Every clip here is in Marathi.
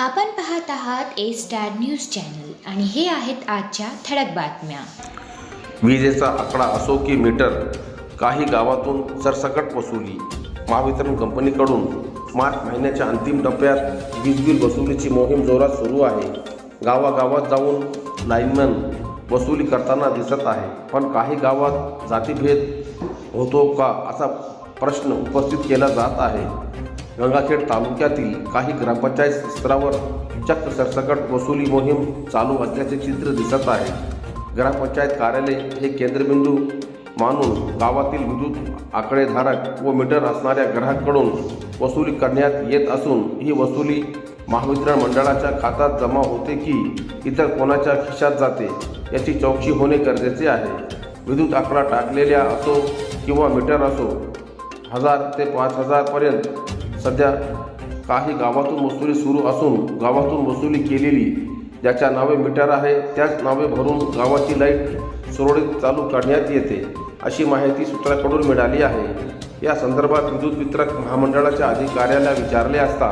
आपण पाहत आहात ए स्टार न्यूज चॅनल आणि हे आहेत आजच्या ठळक बातम्या. विजेचा आकडा असो की मीटर काही गावातून सरसकट वसुली. महावितरण कंपनीकडून मार्च महिन्याच्या अंतिम टप्प्यात वीज बिल वसुलीची मोहीम जोरात सुरू आहे. गावागावात जाऊन लाईनमॅन वसुली करताना दिसत आहे. पण काही गावात जातीभेद होतो का असा प्रश्न उपस्थित केला जात आहे. गंगाखेड तालुक्यातील काही ग्रामपंचायत स्तरावर चक्क सरसकट वसुली मोहीम चालू असल्याचे चित्र दिसत आहे. ग्रामपंचायत कार्यालय हे केंद्रबिंदू मानून गावातील विद्युत आकडेधारक व मीटर असणाऱ्या ग्राहकाकडून वसुली करण्यात येत असून ही वसुली महावितरण मंडळाच्या खात्यात जमा होते की इतर कोणाच्या खिशात जाते याची चौकशी होणे गरजेचे आहे. विद्युत आकडा टाकलेल्या असो किंवा मीटर असो हजार ते पाच हजारपर्यंत सध्या काही गावातून वसुली सुरू असून गावातून वसुली केलेली ज्याच्या नावे मीटर आहे त्याच नावे भरून गावाची लाइट सुरळीत चालू करण्यात येते अशी माहिती सूत्राकडून मिळाली आहे. या संदर्भात विद्युत वितरक महामंडळाच्या अधिकाऱ्याला विचारले असता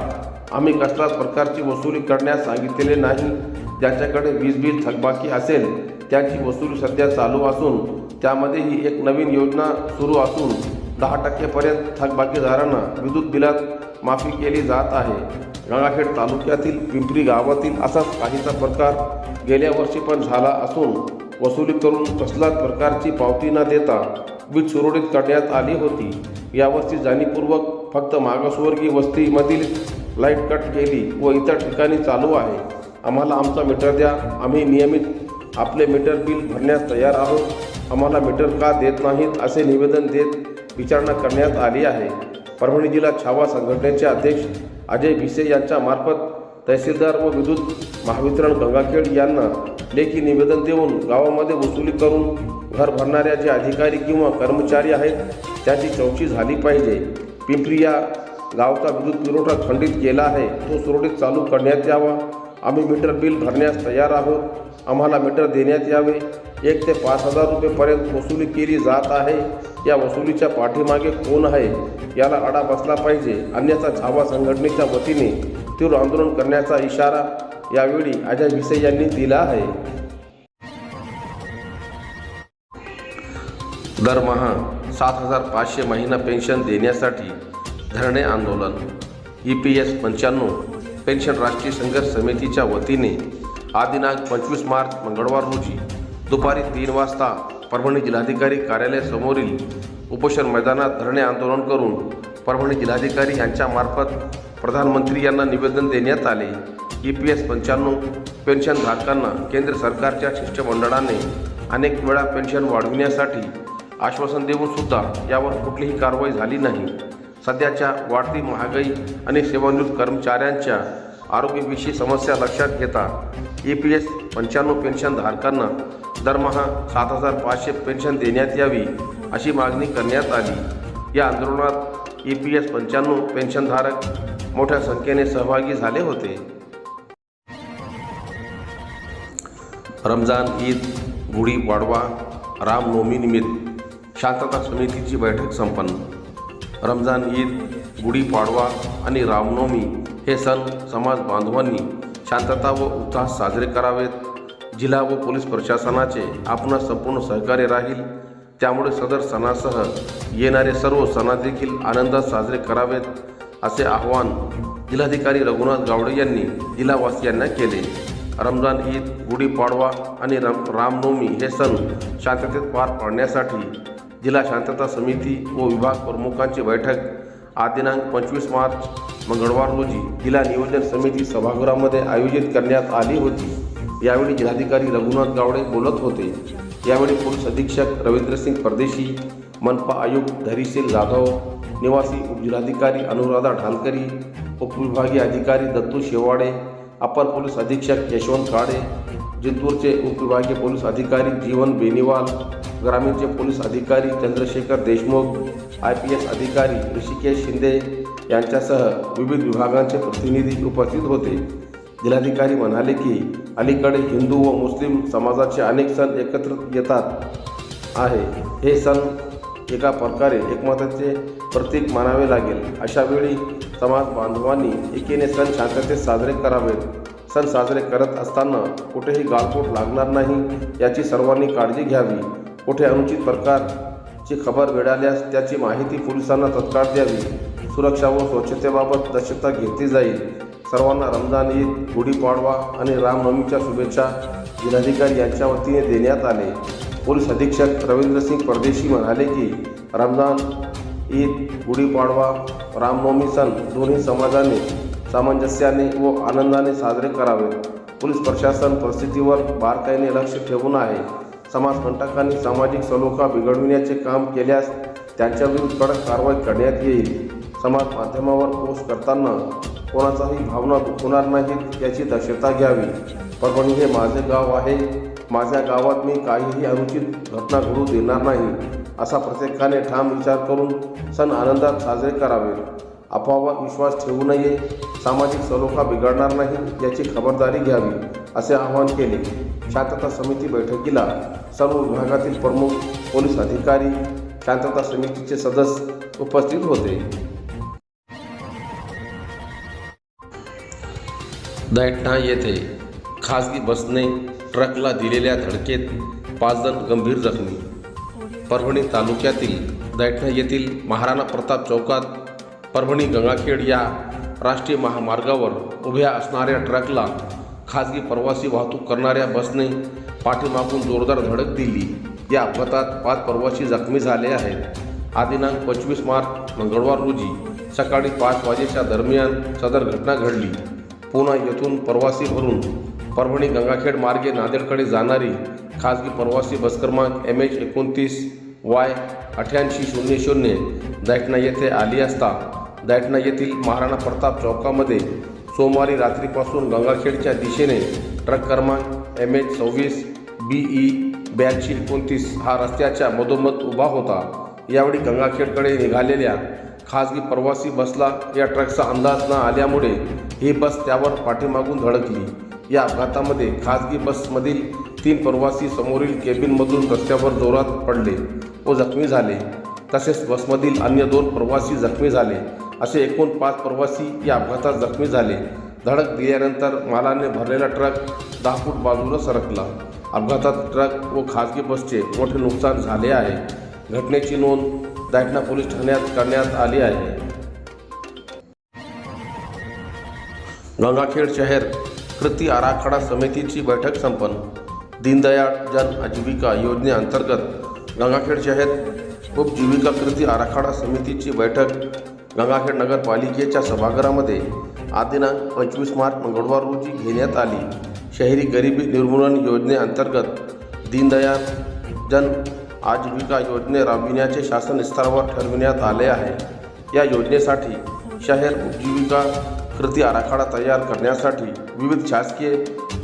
आम्ही कसल्याच प्रकारची वसुली करण्यास सांगितलेले नाही. ज्याच्याकडे वीज बिल थकबाकी असेल त्याची वसुली सध्या चालू असून त्यामध्ये ही एक नवीन योजना सुरू असून दहा टक्केपर्यंत थकबाकीदारांना विद्युत बिलात माफी केली जात आहे. गंगाखेड तालुक्यातील पिंपरी गावातील असाच काहीचा प्रकार गेल्या वर्षी पण झाला असून वसुली करून कसलाच प्रकारची पावती न देता वीज सुरळीत करण्यात आली होती. यावर्षी जाणीवपूर्वक फक्त मागासवर्गीय वस्तीमधील लाइट कट केली व इतर ठिकाणी चालू आहे. आम्हाला आमचा मीटर द्या. आम्ही नियमित आपले मीटर बिल भरण्यास तयार आहोत. आम्हाला मीटर का देत नाहीत असे निवेदन देत विचारणा करण्यात आली आहे. परभणी जिल्हा छावा संघटनेचे अध्यक्ष अजय भिसे यांच्या मार्फत तहसीलदार व विद्युत महावितरण गंगाखेड यांना लेखी निवेदन देऊन गावामध्ये वसुली करून घर भरणाऱ्या जे अधिकारी किंवा कर्मचारी आहेत त्याची चौकशी झाली पाहिजे. पिंपरी या गावचा विद्युत पुरवठा खंडित केला आहे. तो सुरळीत चालू करण्यात यावा. आम्ही मीटर बिल भरण्यास तयार आहोत. आम्हाला मीटर देण्यात यावे. एक ते पाच हजार रुपयेपर्यंत वसुली केली जात आहे. या वसुलीच्या पाठीमागे कोण आहे? याला आडा बसला पाहिजे. अन्यथा छावा संघटनेच्या वतीने तीव्र आंदोलन करण्याचा इशारा यावेळी अजय भिसे यांनी दिला आहे. दरमहा सात हजार पाचशे महिना पेन्शन देण्यासाठी धरणे आंदोलन. ई पी एस पंच्याण्णव पेन्शन राष्ट्रीय संघर्ष समितीच्या वतीने हा दिनांक पंचवीस मार्च मंगळवार रोजी दुपारी तीन वाजता परभणी जिल्हाधिकारी कार्यालयासमोरील उपोषण मैदानात धरणे आंदोलन करून परभणी जिल्हाधिकारी यांच्यामार्फत प्रधानमंत्री यांना निवेदन देण्यात आले. ई पी एस पंच्याण्णव पेन्शनधारकांना केंद्र सरकारच्या शिष्टमंडळाने अनेक वेळा पेन्शन वाढविण्यासाठी आश्वासन देऊन सुद्धा यावर कुठलीही कारवाई झाली नाही. सध्याच्या वाढती महागाई आणि सेवानिवृत्त कर्मचाऱ्यांच्या आरोग्यविषयी समस्या लक्षात घेता ई पी एस पंच्याण्णव पेन्शनधारकांना दरमहा सात हजार पाचशे पेन्शन देण्यात यावी अशी मागणी करण्यात आली. या आंदोलनात ई पी एस पंच्याण्णव पेन्शनधारक मोठ्या संख्येने सहभागी झाले होते. रमजान ईद गुढी पाडवा रामनवमीनिमित्त शांतता समितीची बैठक संपन्न. रमजान ईद गुढीपाडवा आणि रामनवमी हे सण समाज बांधवांनी शांतता व उत्साह साजरे करावेत. जिल्हा व पोलीस प्रशासनाचे आपणास संपूर्ण सहकार्य राहील. त्यामुळे सदर सणासह येणारे सर्व सणादेखील आनंदात साजरे करावेत असे आवाहन जिल्हाधिकारी रघुनाथ गावडे यांनी जिल्हावासियांना केले. रमजान ईद गुढीपाडवा आणि राम रामनवमी हे सण शांततेत पार पाडण्यासाठी जिल्हा शांतता समिती व विभाग प्रमुखांची बैठक आज दिनांक पंचवीस मार्च मंगळवार रोजी जिल्हा नियोजन समिती सभागृहामध्ये आयोजित करण्यात आली होती. यावेळी जिल्हाधिकारी रघुनाथ गावडे बोलत होते. यावेळी पोलीस अधीक्षक रवींद्रसिंग परदेशी मनपा आयुक्त धरीशील जाधव निवासी उपजिल्हाधिकारी अनुराधा ढालकरी उपविभागीय अधिकारी दत्तू शेवाडे अपर पोलीस अधीक्षक यशवंत काळे जिंतूरचे उपविभागीय पोलीस अधिकारी जीवन बेनीवाल ग्रामीणचे पोलीस अधिकारी Chandrashekhar Deshmukh I P S अधिकारी ऋषिकेश शिंदे यांच्यासह विविध विभागांचे प्रतिनिधी उपस्थित होते. जिल्हाधिकारी म्हणाले की अलीकडे हिंदू व मुस्लिम समाजाचे अनेक सण एकत्र येतात आहे. हे सण एका प्रकारे एकमताचे प्रतीक मानावे लागेल. अशा वेळी समाज बांधवांनी एकीने सण शांततेत साजरे करावेत. सण साजरे करत असताना कुठेही गाळपोट लागणार नाही याची सर्वांनी काळजी घ्यावी. कुठे अनुचित प्रकारची खबर मिळाल्यास त्याची माहिती पोलिसांना तत्काळ द्यावी. सुरक्षा व स्वच्छतेबाबत दक्षता घेतली जाईल. सर्वांना रमजान ईद गुढीपाडवा आणि रामनवमीच्या शुभेच्छा जिल्हाधिकारी यांच्या वतीने देण्यात आले. पोलीस अधीक्षक रवींद्रसिंग परदेशी म्हणाले की रमजान ईद गुढीपाडवा रामनवमी सण दोन्ही समाजाने सामंजस्याने व आनंदाने साजरे करावे पोलीस प्रशासन परिस्थितीवर बारकाईने लक्ष ठेवून आहे. समाजकंटकांनी सामाजिक सलोखा बिघडविण्याचे काम केल्यास त्यांच्याविरुद्ध कडक कारवाई करण्यात येईल. समाज माध्यमावर पोस्ट करताना कोणाचाही भावना दुखवणार नाहीत याची दक्षता घ्यावी. परभणी हे माझे गाव आहे. माझ्या गावात मी काहीही अनुचित घटना घडू देणार नाही असा प्रत्येकाने ठाम विचार करून सण आनंदात साजरे करावे. अफवावर विश्वास ठेवू नये सामाजिक सलोखा बिघडणार नाही याची खबरदारी घ्यावी असे आवाहन केले. शांतता समिती बैठकीला सर्व विभागातील प्रमुख पोलीस अधिकारी शांतता समितीचे सदस्य उपस्थित होते. दैठणा येथे खासगी बसने ट्रकला दिलेल्या धडकेत पाच जण गंभीर जखमी. परभणी तालुक्यातील दैठणा येथील महाराणा प्रताप चौकात परभणी गंगाखेड या राष्ट्रीय महामार्गावर उभ्या असणाऱ्या ट्रकला खासगी प्रवासी वाहतूक करणाऱ्या बसने पाठीमागून जोरदार धडक दिली. या अपघातात पाच प्रवासी जखमी झाले आहेत. आदिनांक दिनांक पंचवीस मार्च मंगळवार रोजी सकाळी पाच वाजेच्या दरम्यान सदर घटना घडली. पुन्हा येथून प्रवासी भरून परभणी गंगाखेड मार्गे नांदेडकडे जाणारी खाजगी प्रवासी बस क्रमांक एम एच एकोणतीस वाय अठ्ठ्याऐंशी शून्य शून्य दैठणा येथे आली असता दैठणा येथील महाराणा प्रताप चौकामध्ये सोमवारी रात्रीपासून गंगाखेडच्या दिशेने ट्रक क्रमांक एम एच सव्वीस बी ई ब्याऐंशी एकोणतीस हा रस्त्याच्या मधोमध उभा होता. यावेळी गंगाखेडकडे निघालेल्या खाजगी प्रवासी बसला या ट्रकचा अंदाज न आल्यामुळे ही बस त्यावर पाठीमागून धडकली. या अपघातामध्ये खाजगी बसमधील तीन प्रवासी समोरील केबिनमधून रस्त्यावर जोरात पडले व जखमी झाले. तसेच बसमधील अन्य दोन प्रवासी जखमी झाले. असे एकूण पाच प्रवासी या अपघातात जखमी झाले. धडक दिल्यानंतर मालाने भरलेला ट्रक दहा फूट बाजूला सरकला. अपघातात ट्रक व खाजगी बसचे मोठे नुकसान झाले आहे. घटनेची नोंद दैठणा पोलीस ठाण्यात करण्यात आली आहे. गंगाखेड शहर कृती आराखडा समितीची बैठक संपन्न. दीनदयाळ जन आजीविका योजनेअंतर्गत गंगाखेड शहर उपजीविका कृती आराखडा समितीची बैठक गंगाखेड नगरपालिकेच्या सभागृहामध्ये आज दिनांक पंचवीस मार्च मंगळवार रोजी घेण्यात आली. शहरी गरिबी निर्मूलन योजनेअंतर्गत दीनदयाळ जन आजीविका योजने राबविण्याचे शासन स्तरावर ठरविण्यात आले आहे. या योजनेसाठी शहर उपजीविका कृती आराखडा तयार करण्यासाठी विविध शासकीय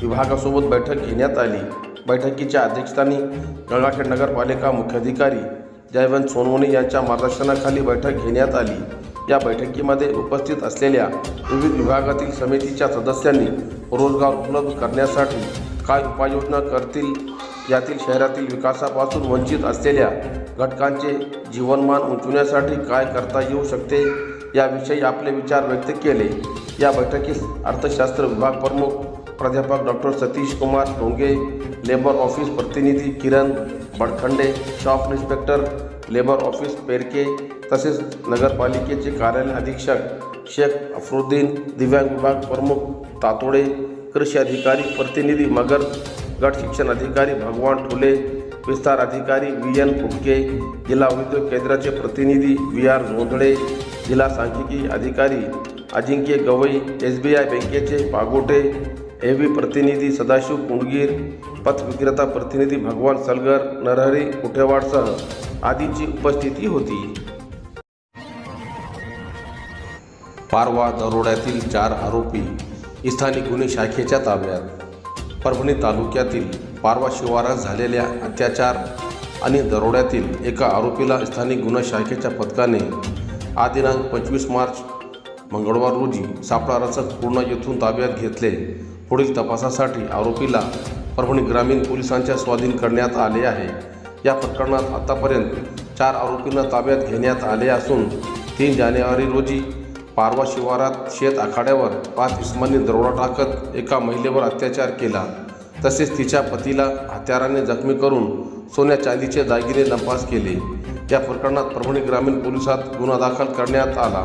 विभागासोबत बैठक घेण्यात आली. बैठकीच्या अध्यक्षस्थानी गंगाखेड नगरपालिका मुख्याधिकारी जयवंत सोनवणे यांच्या मार्गदर्शनाखाली बैठक घेण्यात आली. या बैठकीमध्ये उपस्थित असलेल्या विविध विभागातील समितीच्या सदस्यांनी रोजगार उपलब्ध करण्यासाठी काय उपाययोजना करतील यातील शहरातील विकासापासून वंचित असलेल्या घटकांचे जीवनमान उंचवण्यासाठी काय करता येऊ शकते याविषयी आपले विचार व्यक्त केले. या बैठकीस अर्थशास्त्र विभाग प्रमुख प्राध्यापक doctor Satish Kumar Donge labour office प्रतिनिधी Kiran Badkhande shop inspector labour office Perke तसेच नगरपालिकेचे कार्यालय अधीक्षक शेख अफरुद्दीन दिव्यांग विभाग प्रमुख तातोडे कृषी अधिकारी प्रतिनिधी मगर गट शिक्षण अधिकारी भगवान ठुले विस्तार अधिकारी व्ही एन फुटके जिल्हा उद्योग केंद्राचे प्रतिनिधी व्ही आर झोंधळे जिल्हा सांख्यिकी अधिकारी Ajinkya Gawai S B I बँकेचे पागोटे ए व्ही प्रतिनिधी सदाशिव कुंडगीर पथविक्रेता प्रतिनिधी भगवान सलगर नरहरी कुठेवाडसह आदींची उपस्थिती होती. पारवा दरोड्यातील चार आरोपी स्थानिक गुन्हे शाखेच्या ताब्यात. परभणी तालुक्यातील पारवा शिवारात झालेल्या अत्याचार आणि दरोड्यातील एका आरोपीला स्थानिक गुन्हा शाखेच्या पथकाने आज दिनांक पंचवीस मार्च मंगळवार रोजी सापळा रचक पूर्ण येथून ताब्यात घेतले. पुढील तपासासाठी आरोपीला परभणी ग्रामीण पोलिसांच्या स्वाधीन करण्यात आले आहे. या प्रकरणात आतापर्यंत चार आरोपींना ताब्यात घेण्यात आले असून तीन जानेवारी रोजी पारवा शिवारात शेत आखाड्यावर पाच इसमांनी दरोडा टाकत एका महिलेवर अत्याचार केला. तसेच तिच्या पतीला हत्याराने जखमी करून सोन्या चांदीचे दागिने लंपास केले. या प्रकरणात परभणी ग्रामीण पोलिसात गुन्हा दाखल करण्यात आला.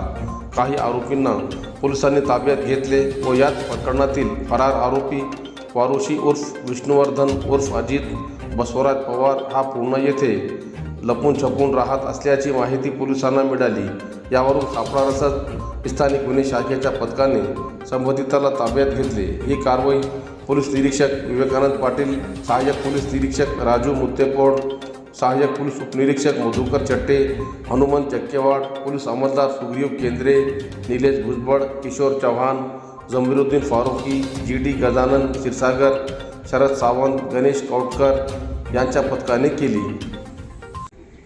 काही आरोपींना पोलिसांनी ताब्यात घेतले व याच प्रकरणातील फरार आरोपी वारुशी उर्फ विष्णुवर्धन उर्फ अजित बसवराज पवार हा पूर्ण येथे लपून छपून राहत असल्याची माहिती पोलिसांना मिळाली. यावरून सापळा रचत स्थानिक गुन्हे शाखेच्या पथकाने संबंधिताला ताब्यात घेतले. ही कारवाई पोलीस निरीक्षक विवेकानंद पाटील सहाय्यक पोलीस निरीक्षक राजू मुत्तेकोड सहाय्यक पोलीस उपनिरीक्षक मधुकर चट्टे हनुमंत चक्केवाड पोलीस अंमलदार सुग्रीव केंद्रे निलेश भुजबळ किशोर चव्हाण जमीरुद्दीन फारुकी जी डी गजानन क्षीरसागर शरद सावंत गणेश कौटकर यांच्या पथकाने केली.